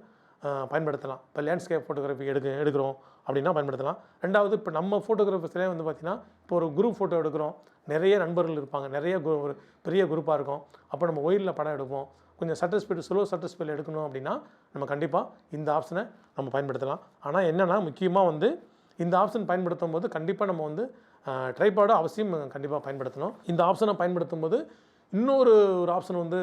பயன்படுத்தலாம். இப்போ லேண்ட்ஸ்கேப் ஃபோட்டோகிராஃபி எடுக்க எடுக்கிறோம். அப்படின்னா பயன்படுத்தலாம்? ரெண்டாவது இப்போ நம்ம ஃபோட்டோகிராஃபர்ஸ்லேயே வந்து பார்த்திங்கன்னா இப்போ ஒரு குரூப் ஃபோட்டோ எடுக்கிறோம். நிறைய நண்பர்கள் இருப்பாங்க. நிறைய கு- ஒரு பெரிய குரூப்பாக இருக்கும். அப்போ நம்ம ஒயிலில் படம் எடுப்போம். கொஞ்சம் சட்டர் ஸ்பீடு ஸ்லோ சட்டர் ஸ்பீடில் எடுக்கணும் அப்படின்னா நம்ம கண்டிப்பாக இந்த ஆப்ஷனை நம்ம பயன்படுத்தலாம். ஆனால் என்னென்னா முக்கியமாக வந்து இந்த ஆப்ஷன் பயன்படுத்தும் போது கண்டிப்பாக நம்ம வந்து ட்ரைபாடு அவசியம் கண்டிப்பாக பயன்படுத்தணும். இந்த ஆப்ஷனை பயன்படுத்தும் போது இன்னொரு ஒரு ஆப்ஷன் வந்து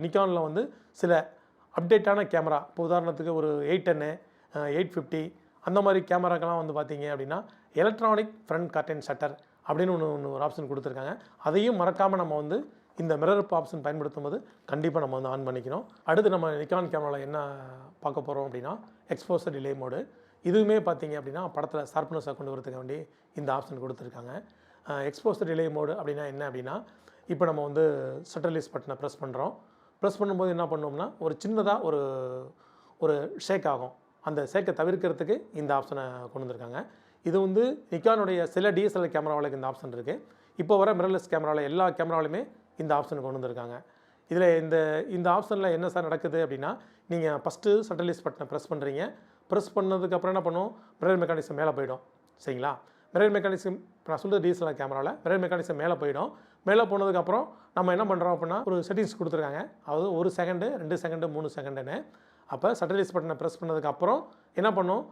நிக்கானில் வந்து சில அப்டேட்டான கேமரா இப்போ உதாரணத்துக்கு ஒரு எயிட் டென்னு எயிட் ஃபிஃப்டி அந்த மாதிரி கேமராக்கெல்லாம் வந்து பார்த்தீங்க அப்படின்னா எலக்ட்ரானிக் ஃப்ரண்ட் கர்டன் ஷட்டர் அப்படின்னு ஒன்று ஒன்று ஒரு ஆப்ஷன் கொடுத்துருக்காங்க. அதையும் மறக்காமல் நம்ம வந்து இந்த மிரர் ஆப்ஷன் பயன்படுத்தும் போது கண்டிப்பாக நம்ம வந்து ஆன் பண்ணிக்கணும். அடுத்து நம்ம நிக்கான் கேமராவில் என்ன பார்க்க போகிறோம் அப்படின்னா எக்ஸ்போசர் டிலே மோடு இதுவுமே பார்த்தீங்க அப்படின்னா படத்தில் ஷார்ப்னஸை கொண்டு வரதுக்கு வேண்டி இந்த ஆப்ஷன் கொடுத்துருக்காங்க. எக்ஸ்போசர் டிலே மோடு அப்படின்னா என்ன அப்படின்னா இப்போ நம்ம வந்து சட்டர் பட்டனை ப்ரெஸ் பண்ணுறோம் ப்ரெஸ் பண்ணும்போது என்ன பண்ணோம்னா ஒரு சின்னதாக ஒரு ஒரு ஷேக் ஆகும். அந்த சேர்க்கை தவிர்க்கிறதுக்கு இந்த ஆப்ஷனை கொண்டு வந்திருக்காங்க. இது வந்து நிக்கானுடைய சில டிஎஸ்எல்ஆர் கேமராவில் இந்த ஆப்ஷன் இருக்குது இப்போ வர மிரர்லெஸ் கேமராவில் எல்லா கேமராவிலுமே இந்த ஆப்ஷன் கொண்டு வந்திருக்காங்க. இதில் இந்த இந்த ஆப்ஷனில் என்ன சார் நடக்குது அப்படின்னா நீங்கள் ஃபஸ்ட்டு சட்டலைஸ் பட்டனை ப்ரெஸ் பண்ணுறீங்க ப்ரெஸ் பண்ணதுக்கப்புறம் என்ன பண்ணும்? மிரர் மெக்கானிசம் மேலே போயிடும். சரிங்களா? மிரர் மெக்கானிசம் நான் சொல்கிறது டிஎஸ்எல்ஆர் கேமராவில் மிரர் மெக்கானிசம் மேலே போயிடும். மேலே போனதுக்கப்புறம் நம்ம என்ன பண்ணுறோம் அப்படின்னா ஒரு செட்டிங்ஸ் கொடுத்துருக்காங்க. அதாவது ஒரு செகண்டு ரெண்டு செகண்டு மூணு செகண்டுன்னு அப்போ சட்டலிஸ் பட்டனை ப்ரெஸ் பண்ணதுக்கப்புறம் என்ன பண்ணும்?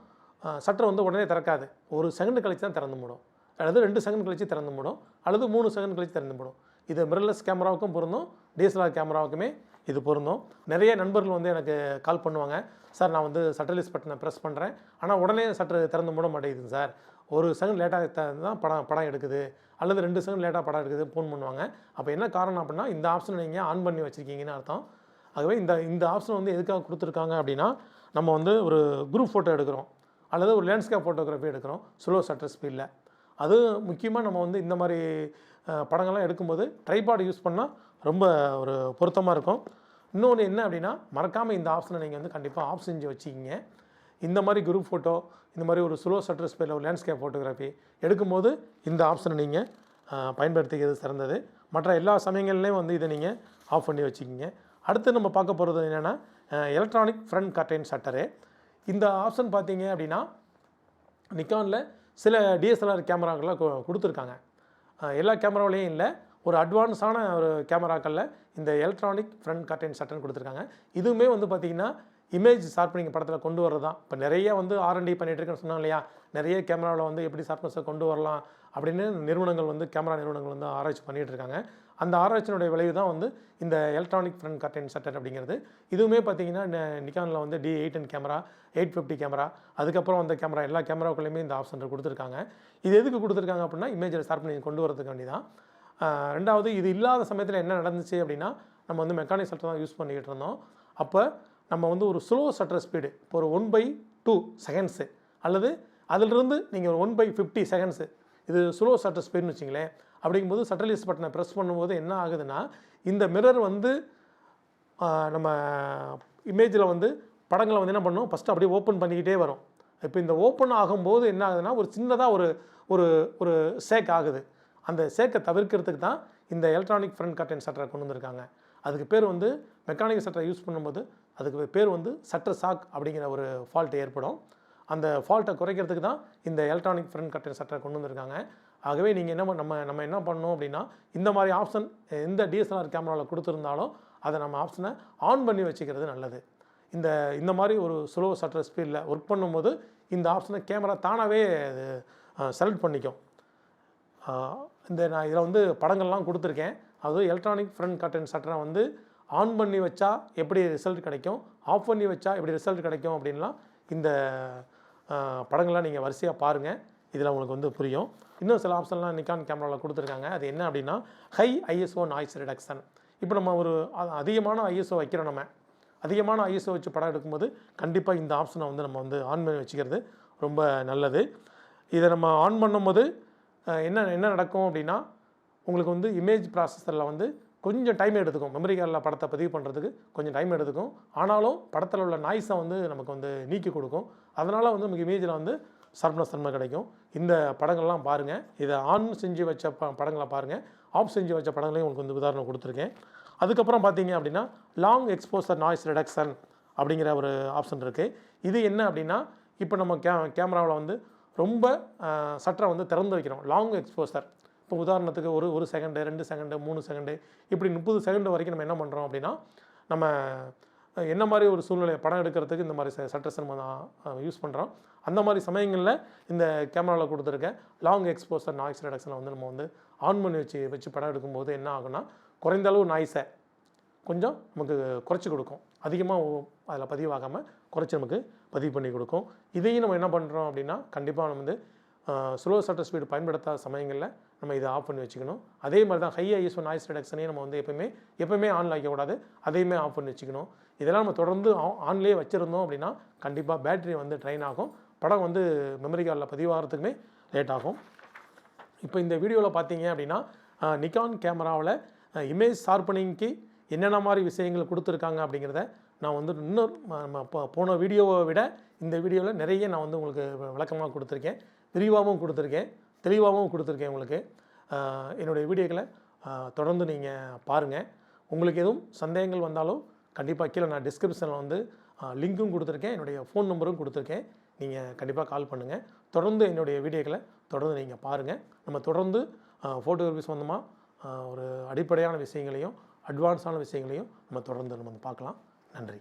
சட்டர் வந்து உடனே திறக்காது. ஒரு செகண்ட் கழிச்சு தான் திறந்து மூடும். அல்லது ரெண்டு செகண்ட் கழிச்சு திறந்து மூடும். அல்லது மூணு செகண்ட் கழிச்சு திறந்து மூடும். இது மிரர்லெஸ் கேமராவுக்கும் பொருந்தும். டிஎஸ்எல்ஆர் கேமராவுக்குமே இது பொருந்தும். நிறைய நண்பர்கள் வந்து எனக்கு கால் பண்ணுவாங்க. சார் நான் வந்து சட்டலிஸ் பட்டனை ப்ரெஸ் பண்ணுறேன் ஆனால் உடனே சட்டர் திறந்து மூட மாட்டேங்குது சார் ஒரு செகண்ட் லேட்டாக தான் படம் படம் எடுக்குது. அல்லது ரெண்டு செகண்ட் லேட்டாக படம் எடுக்குது ஃபோன் பண்ணுவாங்க. அப்போ என்ன காரணம் அப்படின்னா இந்த ஆப்ஷனை நீங்கள் ஆன் பண்ணி வச்சுருக்கீங்கன்னு அர்த்தம். ஆகவே இந்த இந்த ஆப்ஷன் வந்து எதுக்காக கொடுத்துருக்காங்க அப்படின்னா நம்ம வந்து ஒரு குரூப் ஃபோட்டோ எடுக்கிறோம். அல்லது ஒரு லேண்ட்ஸ்கேப் ஃபோட்டோகிராஃபி எடுக்கிறோம். ஸ்லோ சட்டர் ஸ்பீடில் அது முக்கியமாக நம்ம வந்து இந்த மாதிரி படங்கள்லாம் எடுக்கும்போது ட்ரைபாடு யூஸ் பண்ணால் ரொம்ப ஒரு பொருத்தமாக இருக்கும். இன்னொன்று என்ன அப்படின்னா மறக்காமல் இந்த ஆப்ஷனை நீங்கள் வந்து கண்டிப்பாக ஆஃப் செஞ்சு வச்சுக்கிங்க. இந்த மாதிரி குரூப் ஃபோட்டோ இந்த மாதிரி ஒரு ஸ்லோ சட்டர் ஸ்பீடில் ஒரு லேண்ட்ஸ்கேப் ஃபோட்டோகிராஃபி எடுக்கும்போது இந்த ஆப்ஷனை நீங்கள் பயன்படுத்திக்கிறது சிறந்தது. மற்ற எல்லா சமயங்கள்லேயும் வந்து இதை நீங்கள் ஆஃப் பண்ணி வச்சுக்கிங்க. அடுத்து நம்ம பார்க்க போகிறது என்னென்னா எலக்ட்ரானிக் ஃப்ரண்ட் கர்டைன் ஷட்டரு இந்த ஆப்ஷன் பார்த்தீங்க அப்படின்னா நிக்கானில் சில டிஎஸ்எல்ஆர் கேமராக்கள்லாம் கொடுத்துருக்காங்க. எல்லா கேமராவிலையும் இல்லை ஒரு அட்வான்ஸான ஒரு கேமராக்களில் இந்த எலக்ட்ரானிக் ஃப்ரண்ட் கர்டைன் ஷட்டர்னு கொடுத்துருக்காங்க. இதுவுமே வந்து பார்த்திங்கன்னா இமேஜ் ஷார்ப்பனிங் படத்தில் கொண்டு வரது தான் இப்போ நிறைய வந்து ஆர்என்டி பண்ணிட்டு இருக்கேன்னு சொன்னோம் இல்லையா? நிறைய கேமராவில் வந்து எப்படி ஷார்ப்னஸை கொண்டு வரலாம் அப்படின்னு நிறுவனங்கள் வந்து கேமரா நிறுவனங்கள் வந்து ஆராய்ச்சி பண்ணிகிட்ருக்காங்க அந்த ஆராய்ச்சியினுடைய விளைவு தான் வந்து இந்த எலக்ட்ரானிக் ஃப்ரண்ட் கர்டன் ஷட்டர் அப்படிங்கிறது. இதுவுமே பார்த்தீங்கன்னா நிக்கானில் வந்து D eight camera eight fifty camera அதுக்கப்புறம் வந்த கேமரா எல்லா கேமராக்குள்ளேயுமே இந்த ஆப்ஷன் கொடுத்துருக்காங்க. இது எதுக்கு கொடுத்துருக்காங்க அப்படின்னா இமேஜை ஷார்ப்பனிங் கொண்டு வரதுக்கு வேண்டி தான் ரெண்டாவது இது இல்லாத சமயத்தில் என்ன நடந்துச்சு அப்படின்னா நம்ம வந்து மெக்கானிக் சட்டர் தான் யூஸ் பண்ணிக்கிட்டு இருந்தோம். அப்போ நம்ம வந்து ஒரு ஸ்லோ சட்டர் ஸ்பீடு இப்போ ஒரு ஒன் பை டூ செகண்ட்ஸு அல்லது அதிலிருந்து நீங்கள் ஒரு ஒன் பை ஃபிஃப்டி செகண்ட்ஸு இது ஸ்லோ சட்டர் ஸ்பீடுன்னு வச்சிங்களேன் அப்படிங்கும்போது சட்டர்லிஸ் பட்டனை ப்ரெஸ் பண்ணும்போது என்ன ஆகுதுன்னா இந்த மிரர் வந்து நம்ம இமேஜில் வந்து படங்களை வந்து என்ன பண்ணும்? ஃபஸ்ட்டு அப்படியே ஓப்பன் பண்ணிக்கிட்டே வரும். இப்போ இந்த ஓப்பன் ஆகும்போது என்ன ஆகுதுன்னா ஒரு சின்னதாக ஒரு ஒரு ஒரு சேக் ஆகுது. அந்த சேக்கை தவிர்க்கிறதுக்கு தான் இந்த எலக்ட்ரானிக் ஃப்ரண்ட் கர்டன் சட்டரை கொண்டு வந்திருக்காங்க. அதுக்கு பேர் வந்து மெக்கானிக் சட்டரை யூஸ் பண்ணும்போது அதுக்கு பேர் வந்து சட்டர் சாக் அப்படிங்கிற ஒரு ஃபால்ட் ஏற்படும். அந்த ஃபால்ட்டை குறைக்கிறதுக்கு தான் இந்த எலக்ட்ரானிக் ஃப்ரண்ட் கர்டன் சட்டரை கொண்டு வந்திருக்காங்க. ஆகவே நீங்கள் என்ன நம்ம நம்ம என்ன பண்ணணும் அப்படின்னா இந்த மாதிரி ஆப்ஷன் எந்த டிஎஸ்எல்ஆர் கேமராவில் கொடுத்துருந்தாலும் அதை நம்ம ஆப்ஷனை ஆன் பண்ணி வச்சுக்கிறது நல்லது. இந்த இந்த மாதிரி ஒரு ஸ்லோ சட்டர் ஸ்பீடில் ஒர்க் பண்ணும்போது இந்த ஆப்ஷனை கேமரா தானாகவே செலக்ட் பண்ணிக்கும். இந்த நான் இதில் வந்து படங்கள்லாம் கொடுத்துருக்கேன். அதாவது எலக்ட்ரானிக் ஃப்ரண்ட் கட்டன் சட்டரை வந்து ஆன் பண்ணி வச்சா எப்படி ரிசல்ட் கிடைக்கும் ஆஃப் பண்ணி வச்சா எப்படி ரிசல்ட் கிடைக்கும் அப்படின்லாம் இந்த படங்கள்லாம் நீங்கள் வரிசையாக பாருங்கள் இதில் உங்களுக்கு வந்து புரியும். இன்னும் சில ஆப்ஷன்லாம் நிக்கான் கேமராவில் கொடுத்துருக்காங்க. அது என்ன அப்படின்னா ஹை ஐஎஸ்ஓ நாய்ஸ் ரிடக்ஷன் இப்போ நம்ம ஒரு அதிகமான ஐஎஸ்ஓ வைக்கிறோம் நம்ம. அதிகமான ஐஎஸ்ஓ வச்சு படம் எடுக்கும்போது கண்டிப்பாக இந்த ஆப்ஷனை வந்து நம்ம வந்து ஆன் பண்ணி வச்சுக்கிறது ரொம்ப நல்லது. இதை நம்ம ஆன் பண்ணும்போது என்ன என்ன நடக்கும் அப்படின்னா உங்களுக்கு வந்து இமேஜ் ப்ராசஸரில் வந்து கொஞ்சம் டைம் எடுத்துக்கும். மெமரி கார்டில் படத்தை பதிவு பண்ணுறதுக்கு கொஞ்சம் டைம் எடுத்துக்கும். ஆனாலும் படத்தில் உள்ள நாய்ஸை வந்து நமக்கு வந்து நீக்கி கொடுக்கும். அதனால் வந்து நமக்கு இமேஜில் வந்து ஷார்ப்னஸ் தன்மை கிடைக்கும். இந்த படங்கள்லாம் பாருங்கள் இதை ஆன் செஞ்சு வச்ச ப படங்களை பாருங்கள் ஆஃப் செஞ்சு வச்ச படங்களையும் உங்களுக்கு வந்து உதாரணம் கொடுத்துருக்கேன். அதுக்கப்புறம் பார்த்தீங்க அப்படின்னா லாங் எக்ஸ்போசர் நாய்ஸ் ரிடக்ஷன் அப்படிங்கிற ஒரு ஆப்ஷன் இருக்குது இது என்ன அப்படின்னா இப்போ நம்ம கே கேமராவில் வந்து ரொம்ப சட்டரை வந்து திறந்து வைக்கிறோம். லாங் எக்ஸ்போசர் இப்போ உதாரணத்துக்கு ஒரு ஒரு செகண்டு ரெண்டு செகண்டு மூணு செகண்டு இப்படி முப்பது செகண்டு வரைக்கும் நம்ம என்ன பண்ணுறோம் அப்படின்னா நம்ம என்ன மாதிரி ஒரு சூழ்நிலை படம் எடுக்கிறதுக்கு இந்த மாதிரி சட்டர் சினிமா தான் யூஸ் பண்ணுறோம் அந்த மாதிரி சமயங்களில் இந்த கேமராவில் கொடுத்துருக்க லாங் எக்ஸ்போசர் நாய்ஸ் ரிடக்ஷனை வந்து நம்ம வந்து ஆன் பண்ணி வச்சு வச்சு படம் எடுக்கும்போது என்ன ஆகும்னா குறைந்த அளவு நாய்ஸை கொஞ்சம் நமக்கு குறைச்சி கொடுக்கும். அதிகமாக அதில் பதிவாகாமல் குறைச்சி நமக்கு பதிவு பண்ணி கொடுக்கும். இதையும் நம்ம என்ன பண்ணுறோம் அப்படின்னா கண்டிப்பாக நம்ம வந்து ஸ்லோ சட்டர் ஸ்பீடு பயன்படுத்தாத சமயங்களில் நம்ம இதை ஆஃப் பண்ணி வச்சுக்கணும். அதே மாதிரி தான் ஹை ஐஎஸ்ஓ நாய்ஸ் ரிடக்ஷனையும் நம்ம வந்து எப்பவுமே எப்பவுமே ஆன் ஆகிக்கக்கூடாது அதையுமே ஆஃப் பண்ணி வச்சுக்கணும். இதெல்லாம் நம்ம தொடர்ந்து ஆன்லேயே வச்சுருந்தோம் அப்படின்னா கண்டிப்பாக பேட்டரி வந்து ட்ரெயின் ஆகும். படம் வந்து மெமரி கார்டில் பதிவாகிறதுக்குமே லேட் ஆகும். இப்போ இந்த வீடியோவில் பார்த்தீங்க அப்படின்னா நிக்கான் கேமராவில் இமேஜ் ஷார்ப்பனிங்க்கு என்னென்ன மாதிரி விஷயங்கள் கொடுத்துருக்காங்க அப்படிங்கிறத நான் வந்து இன்னும் ம- போன வீடியோவை விட இந்த வீடியோவில் நிறைய நான் வந்து உங்களுக்கு விளக்கமாக கொடுத்துருக்கேன். விரிவாகவும் கொடுத்துருக்கேன். தெளிவாகவும் கொடுத்துருக்கேன் உங்களுக்கு. என்னுடைய வீடியோக்களை தொடர்ந்து நீங்கள் பாருங்கள் உங்களுக்கு எதுவும் சந்தேகங்கள் வந்தாலும் கண்டிப்பாக கீழே நான் டிஸ்கிரிப்ஷனில் வந்து லிங்க்கும் கொடுத்துருக்கேன். என்னுடைய ஃபோன் நம்பரும் கொடுத்துருக்கேன். நீங்கள் கண்டிப்பாக கால் பண்ணுங்கள் தொடர்ந்து என்னுடைய வீடியோக்களை தொடர்ந்து நீங்கள் பாருங்கள் நம்ம தொடர்ந்து ஃபோட்டோகிராஃபி சம்மந்தமாக ஒரு அடிப்படையான விஷயங்களையும் அட்வான்ஸான விஷயங்களையும் நம்ம தொடர்ந்து நம்ம வந்து பார்க்கலாம். நன்றி.